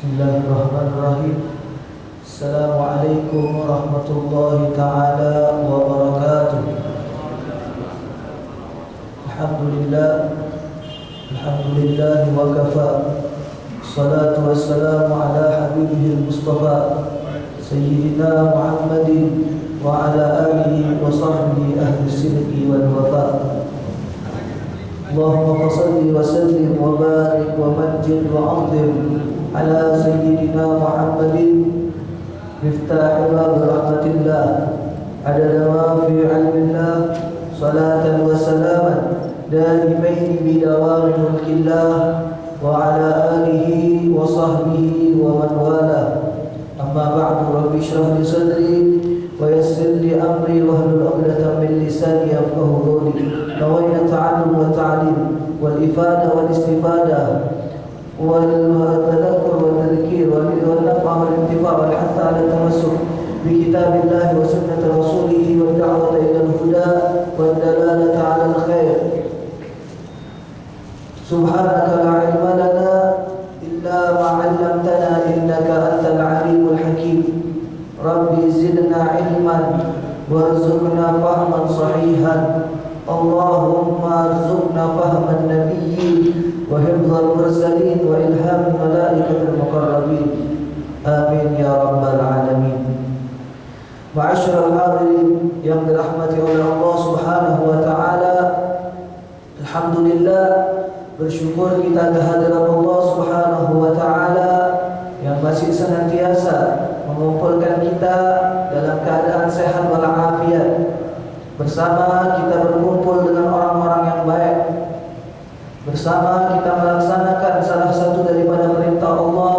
بسم الله الرحمن الرحيم. السلام عليكم ورحمة الله تعالى وبركاته. الحمد لله الحمد لله وكفى. الصلاة والسلام على حبيبه المصطفى سيدنا محمد وعلى آله وصحبه أهل الصدق والوفاء. اللهم فصل وسلم وبارك ومجد وعظم على سيدنا محمد مفتاح باب رحمة الله. عدد ما في علم الله صلاة وسلاما دائمين بدوام ملك الله وعلى آله وصحبه ومن والاه. أما بعد رب اشرح لي صدري ويسر لي أمري واهلل عقدة من لساني يفقه قولي. نوينا تعلم وتعليم والإفادة والاستفادة والتذكر والتذكير والنفع والانتفاع والحث على التمسك بكتاب الله وسنة رسوله والدعوة إلى الهدى والدلالة على الخير. سبحانك لا علم لنا إلا ما علمتنا إنك أنت العليم الحكيم. ربي زدنا علما وارزقنا فهما صحيحا. اللهم ارزقنا فهم النبي وحفظ المرسلين وإلهام الملائكة المقربين آمين يا رب العالمين معاشر الحاضرين yang dirahmati oleh Allah Subhanahu wa taala Alhamdulillah bersyukur kita kehadiran Allah Subhanahu wa taala yang masih senantiasa mengumpulkan kita dalam keadaan sehat walafiat bersama kita berkumpul dengan orang-orang yang baik Bersama kita melaksanakan salah satu daripada perintah Allah.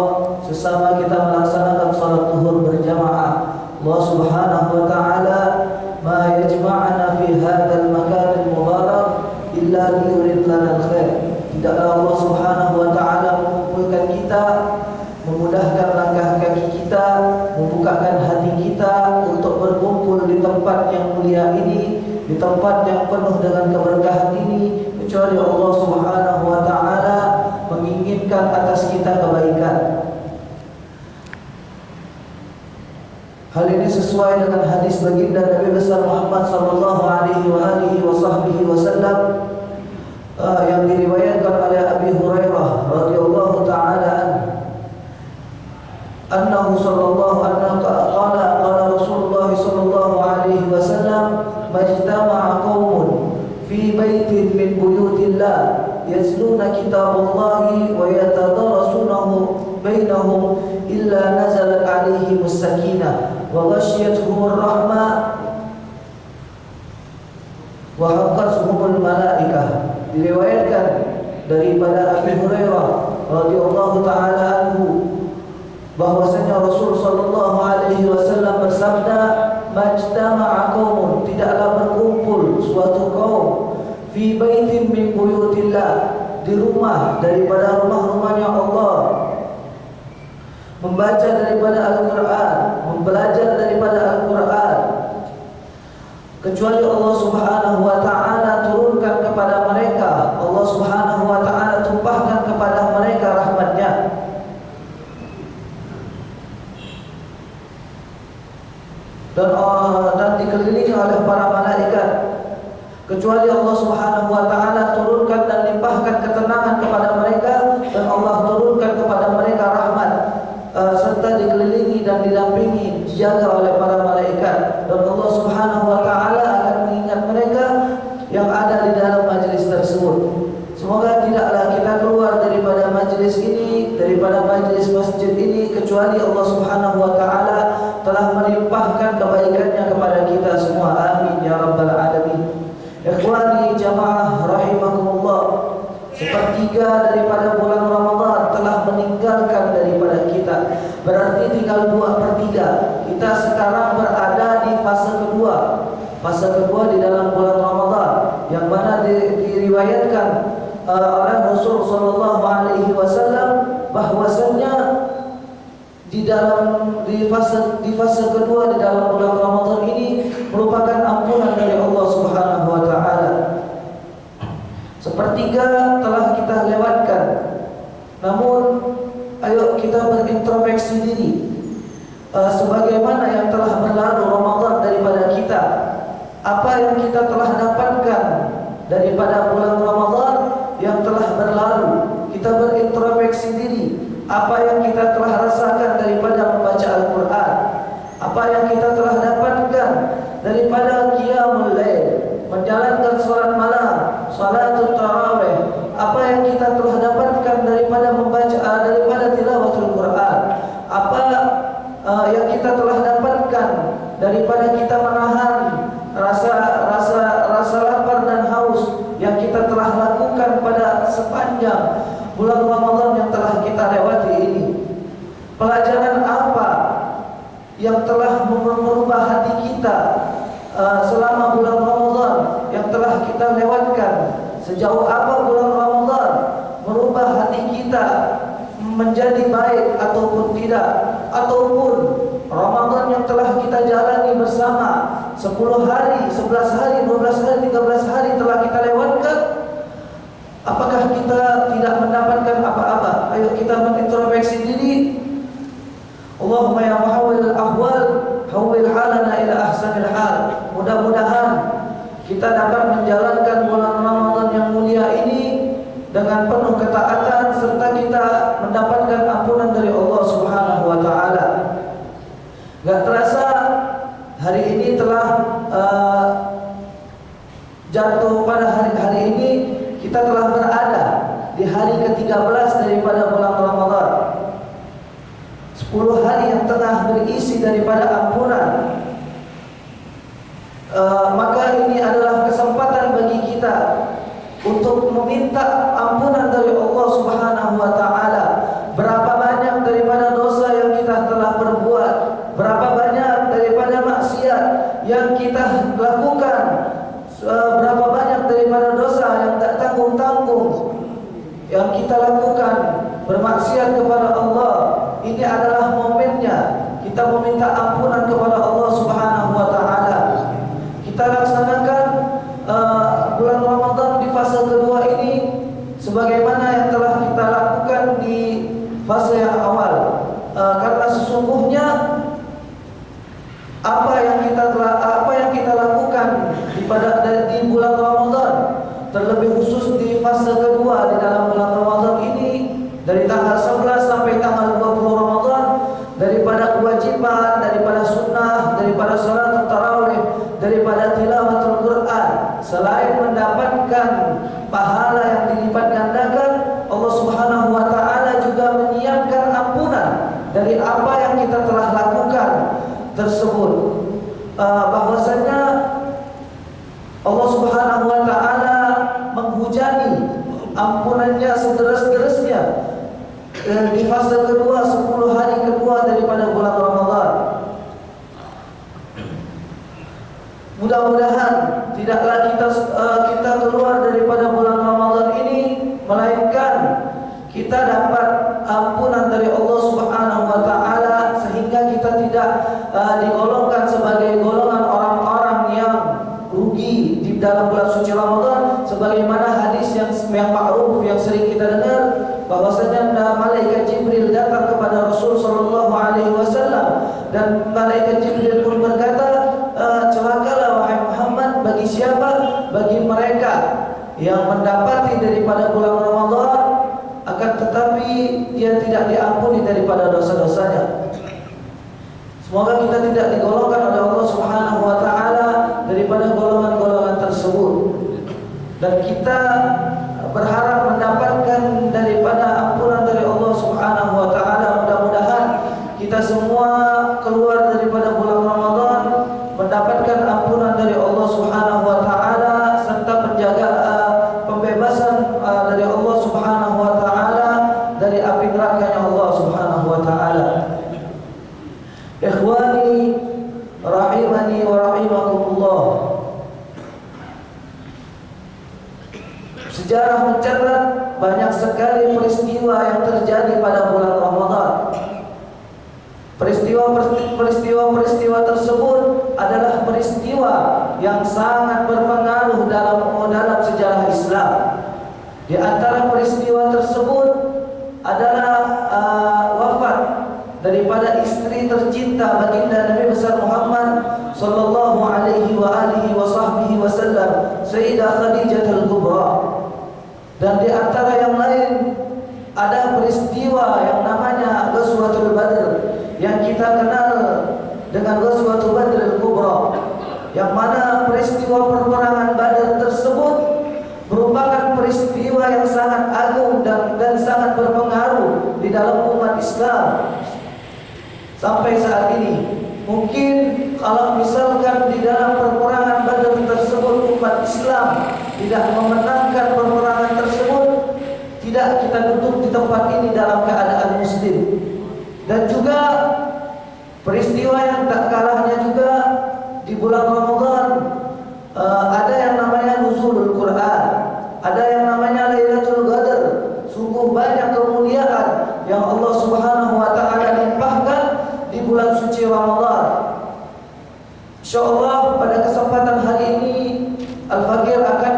Sesama kita melaksanakan salat zuhur berjamaah. Allah subhanahu wa ta'ala Ma yajma'ana fi makan mubarak Illa liyurid lana khair Tidaklah Allah subhanahu wa ta'ala mengumpulkan kita Memudahkan langkah kaki kita Membukakan hati kita Untuk berkumpul di tempat yang mulia ini Di tempat yang penuh dengan keberkahan ini kecuali Allah Subhanahu wa taala menginginkan atas kita kebaikan. Hal ini sesuai dengan hadis baginda Nabi besar Muhammad sallallahu alaihi wa alihi wasallam uh, yang diriwayatkan oleh Abi Hurairah radhiyallahu taala anhu annahu sallallahu alaihi qala qala Rasulullah sallallahu alaihi wasallam majtama'a qaumun fi baitin min buyutillah yasluna kitaballahi wa yatadarasunahu bainahum illa nazalat alaihim as-sakinah wa ghashiyatuhum ar-rahmah wa haqqatuhum al-malaikah diriwayatkan daripada Abi Hurairah radhiyallahu taala anhu. Bahwasanya Rasul sallallahu alaihi wasallam bersabda majtama'a qaumun. Tidaklah berkumpul suatu kaum fi baitin min buyutillah di rumah daripada rumah-rumahnya Allah. Membaca daripada Al-Qur'an mempelajari daripada Al-Qur'an kecuali Allah Subhanahu wa taala turunkan kepada mereka. Allah Subhanahu wa taala tumpahkan kepada mereka rahmatnya. Dan uh, dan dikelilingi oleh para malaikat. Kecuali Allah Subhanahu wa taala turunkan dan limpahkan ketenangan kepada mereka dan Allah turunkan kepada mereka rahmat. Uh, serta dikelilingi dan didampingi dijaga oleh para kecuali Allah Subhanahu wa taala telah melimpahkan kebaikannya kepada kita semua. Amin ya rabbal alamin. Ikhwani jamaah rahimakumullah. Sepertiga daripada bulan Ramadan telah meninggalkan daripada kita. Berarti tinggal dua per tiga. Kita sekarang berada di fase kedua. Fase kedua di dalam bulan Ramadan yang mana diriwayatkan uh, oleh Rasul sallallahu alaihi wasallam di dalam di fase di fase kedua di dalam bulan Ramadan ini merupakan ampunan dari Allah Subhanahu wa taala. Sepertiga telah kita lewatkan. Namun ayo kita berintrospeksi diri uh, sebagaimana yang telah berlalu Ramadan daripada kita apa yang kita telah dapatkan daripada bulan Ramadan yang telah berlalu kita berintrospeksi diri apa yang kita telah rasakan daripada membaca Al-Quran apa yang kita telah dapatkan daripada qiyamul lail menjalankan salat malam salatul tarawih apa yang kita telah dapatkan daripada membaca daripada tilawatul Quran apa uh, yang kita telah dapatkan daripada kita menahan rasa rasa rasa lapar dan haus yang kita telah lakukan pada sepanjang bulan Ramadan yang telah kita lewati ini pelajaran apa yang telah merubah hati kita uh, selama bulan Ramadan yang telah kita lewatkan sejauh apa bulan Ramadan merubah hati kita menjadi baik ataupun tidak? Ataupun Ramadan yang telah kita jalani bersama 10 hari, 11 hari, 12 hari, 13 hari telah kita lewatkan? Apakah kita tidak mendapatkan apa-apa? Ayo kita mengintrospeksi diri. Allahumma ya muhawwil ahwal hawwil halana ila ahsanil hal. Mudah-mudahan kita dapat menjalankan apa tersebut uh, bahwasanya Allah Subhanahu wa taala menghujani ampunannya sederas-derasnya di fase kedua 10 hari kedua daripada bulan Ramadan. Mudah-mudahan tidaklah kita uh, kita keluar daripada rugi di dalam bulan suci Ramadan sebagaimana hadis yang yang ma'ruf yang sering kita dengar bahwasanya malaikat Jibril datang kepada Rasul sallallahu alaihi wasallam dan malaikat Jibril pun berkata uh, celakalah wahai Muhammad bagi siapa bagi mereka yang mendapati daripada bulan Ramadan akan tetapi dia tidak diampuni daripada dosa-dosanya. Semoga kita tidak digolongkan Dan kita berharap mendapatkan banyak sekali peristiwa yang terjadi pada bulan Ramadan. Peristiwa-peristiwa tersebut adalah peristiwa yang sangat berpengaruh dalam dalam sejarah Islam. Di antara peristiwa tersebut adalah uh, daripada istri tercinta baginda Nabi besar Muhammad sallallahu alaihi wa alihi wa sahbihi wasallam Sayyidah Khadijah al-Kubra dan di antara yang lain peristiwa yang namanya Ghazwatul Badr yang kita kenal dengan Ghazwatul Badr al-Kubra yang mana peristiwa perperangan Badar tersebut merupakan peristiwa yang sangat agung dan dan sangat berpengaruh di dalam umat Islam sampai saat ini. Mungkin kalau misalkan di dalam perperangan Badar tersebut umat Islam tidak memenangkan perperangan tersebut, tidak kita duduk di tempat ini dalam keadaan muslim. Dan juga peristiwa yang tak kalahnya juga di bulan Ramadan uh, ada yang namanya nuzulul Quran, ada yang namanya Lailatul Qadar. Sungguh banyak kemuliaan yang Allah Subhanahu wa taala limpahkan di bulan suci Ramadan. Insyaallah pada kesempatan hari ini Al-Fakir akan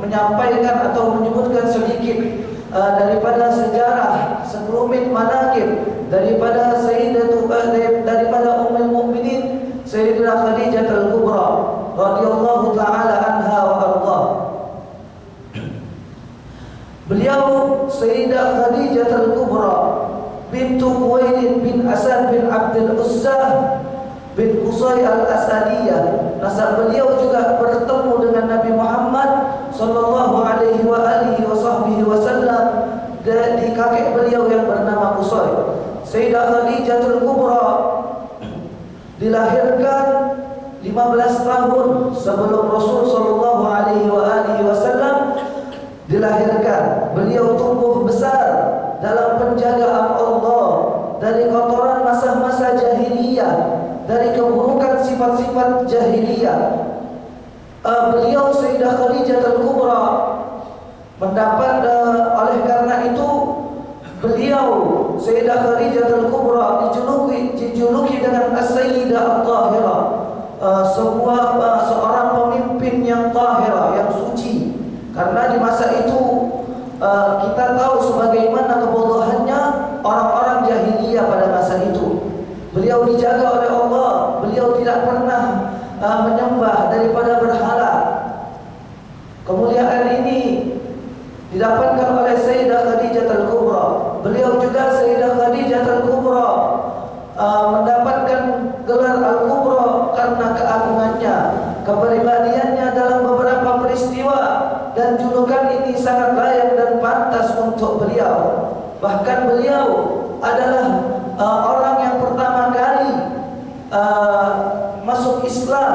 menyampaikan atau menyebutkan sedikit uh, daripada sekelumit manakib daripada Sayyidatu daripada Ummul Mukminin Sayyidah Khadijah Al-Kubra radhiyallahu taala anha wa arda. Beliau Sayyidah Khadijah Al-Kubra bintu Khuwailid bin Asad bin Abdul Uzzah bin Qusay al-Asadiyah. Nasab beliau juga bertemu dengan Nabi Muhammad sallallahu alaihi wa alihi wa sahbihi wasallam di kakek beliau yang bernama Qusay. Sayyidah Khadijah al-Kubra dilahirkan 15 tahun sebelum Rasul sallallahu alaihi wasallam dilahirkan. Beliau tumbuh besar dalam penjagaan Allah dari kotoran masa-masa jahiliyah, dari keburukan sifat-sifat jahiliyah. Uh, beliau Sayyidah Khadijah Al-Kubra mendapat uh, oleh karena itu beliau Sayyidah Khadijah Al-Kubra dijuluki dijuluki dengan As-Sayyidah Al-Tahira uh, sebuah uh, seorang pemimpin yang tahira yang suci karena di masa itu uh, kita tahu sebagaimana kebodohannya orang-orang jahiliyah pada masa itu beliau dijaga oleh Allah beliau tidak pernah uh, menyembah daripada berhala kemuliaan ini didapatkan oleh Sayyidah Khadijah Al-Kubra. Beliau juga Sayyidah Khadijah Al-Kubra uh, mendapatkan gelar Al-Kubra karena keagungannya, kepribadiannya dalam beberapa peristiwa dan julukan ini sangat layak dan pantas untuk beliau. Bahkan beliau adalah uh, orang yang pertama kali uh, masuk Islam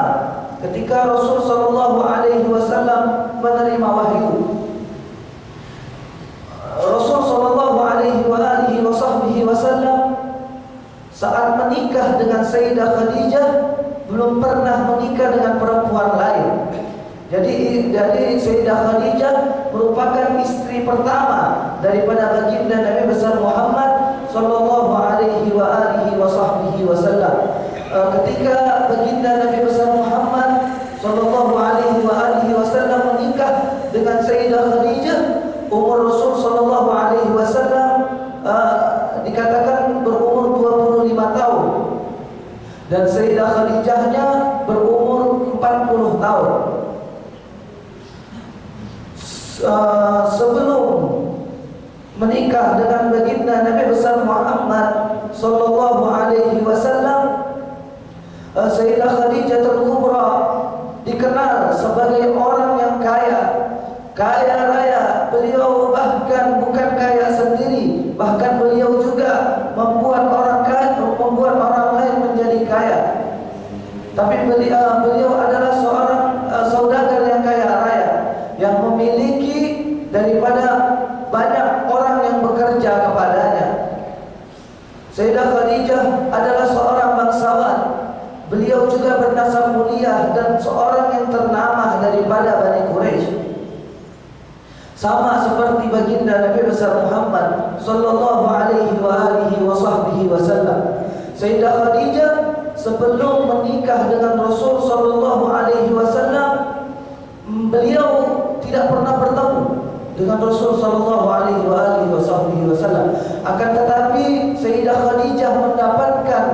ketika Rasul sallallahu alaihi wasallam menerima wahyu. Rasul sallallahu alaihi wasallam saat menikah dengan Sayyidah Khadijah belum pernah menikah dengan perempuan lain. Jadi dari Sayyidah Khadijah merupakan istri pertama daripada baginda Nabi besar Muhammad sallallahu alaihi wa alihi wa sahbihi wasallam. Ketika baginda Nabi besar Muhammad sallallahu alaihi wa alihi wasallam menikah dengan Sayyidah Khadijah umur Rasul sallallahu alaihi wasallam uh, dikatakan berumur 25 tahun dan Sayyidah Khadijahnya berumur 40 tahun. Uh, sebelum menikah dengan baginda Nabi besar Muhammad sallallahu alaihi wasallam uh, Sayyidah Khadijah Al-Kubra dikenal sebagai orang yang kaya kaya raya beliau bahkan bukan kaya sendiri bahkan beliau juga membuat orang kaya membuat orang lain menjadi kaya tapi beliau beliau adalah seorang uh, saudagar yang kaya raya yang memiliki daripada banyak orang yang bekerja kepadanya Sayyidah Khadijah adalah seorang bangsawan beliau juga bernasab mulia dan seorang yang ternama daripada Bani Quraisy sama seperti baginda Nabi besar Muhammad sallallahu alaihi wa alihi wa sahbihi wasallam. Sayyidah Khadijah sebelum menikah dengan Rasul sallallahu alaihi wasallam beliau tidak pernah bertemu dengan Rasul sallallahu alaihi wa alihi wasallam. Akan tetapi Sayyidah Khadijah mendapatkan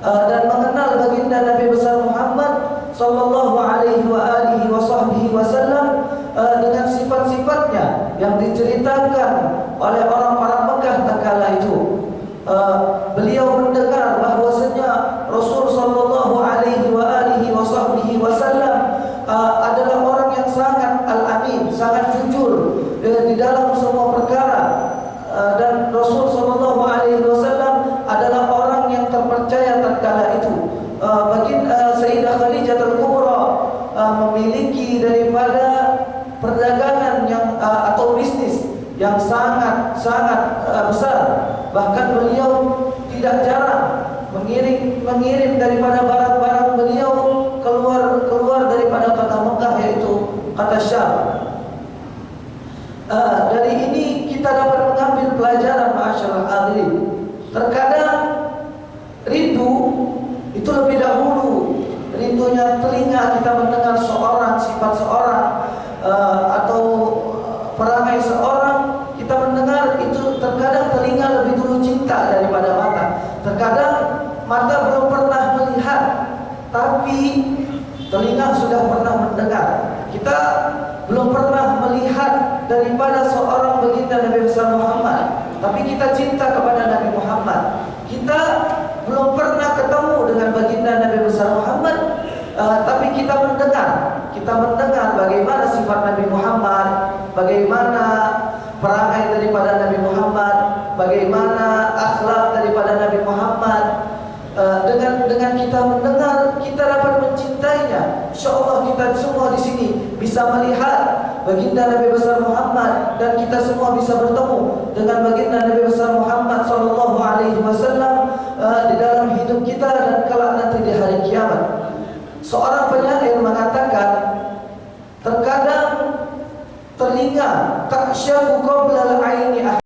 uh, dan mengenal baginda Nabi besar Muhammad sallallahu alaihi wa alihi wasallam uh, dengan sifat-sifatnya yang diceritakan oleh orang-orang Mekah tatkala itu. Uh, beliau mendengar bahwasanya Rasul sallallahu alaihi wa alihi wasallam uh, adalah orang yang sangat al-amin, sangat jujur uh, di dalam semua perkara uh, dan Rasul sallallahu alaihi wasallam adalah orang yang terpercaya tatkala itu. Uh, bagi uh, Sayyidah Khadijah al-Kubra uh, memiliki daripada perdagangan yang uh, atau bisnis yang sangat sangat uh, besar bahkan beliau tidak jarang mengirim mengirim daripada barang-barang beliau keluar keluar daripada kota Mekah yaitu kata Syam. Uh, dari ini kita dapat mengambil pelajaran masyarakat hadirin. Terkadang kita mendengar seorang sifat seorang uh, atau perangai seorang kita mendengar itu terkadang telinga lebih dulu cinta daripada mata. Terkadang mata belum pernah melihat tapi telinga sudah pernah mendengar. Kita belum pernah melihat daripada seorang baginda Nabi besar Muhammad, tapi kita cinta kepada Nabi Muhammad. Kita belum pernah ketemu dengan baginda Nabi besar Muhammad, uh, tapi kita mendengar. Kita mendengar bagaimana sifat Nabi Muhammad, bagaimana perangai daripada Nabi Muhammad, bagaimana akhlak daripada Nabi Muhammad. Uh, dengan dengan kita mendengar, kita dapat mencintainya. Insyaallah kita semua di sini bisa melihat baginda Nabi besar Muhammad dan kita semua bisa bertemu dengan baginda Nabi besar Muhammad sallallahu alaihi wasallam uh, di dalam hidup kita dan kelak nanti di hari kiamat. Seorang penyair mengatakan terkadang telinga tak syabu qabla al-aini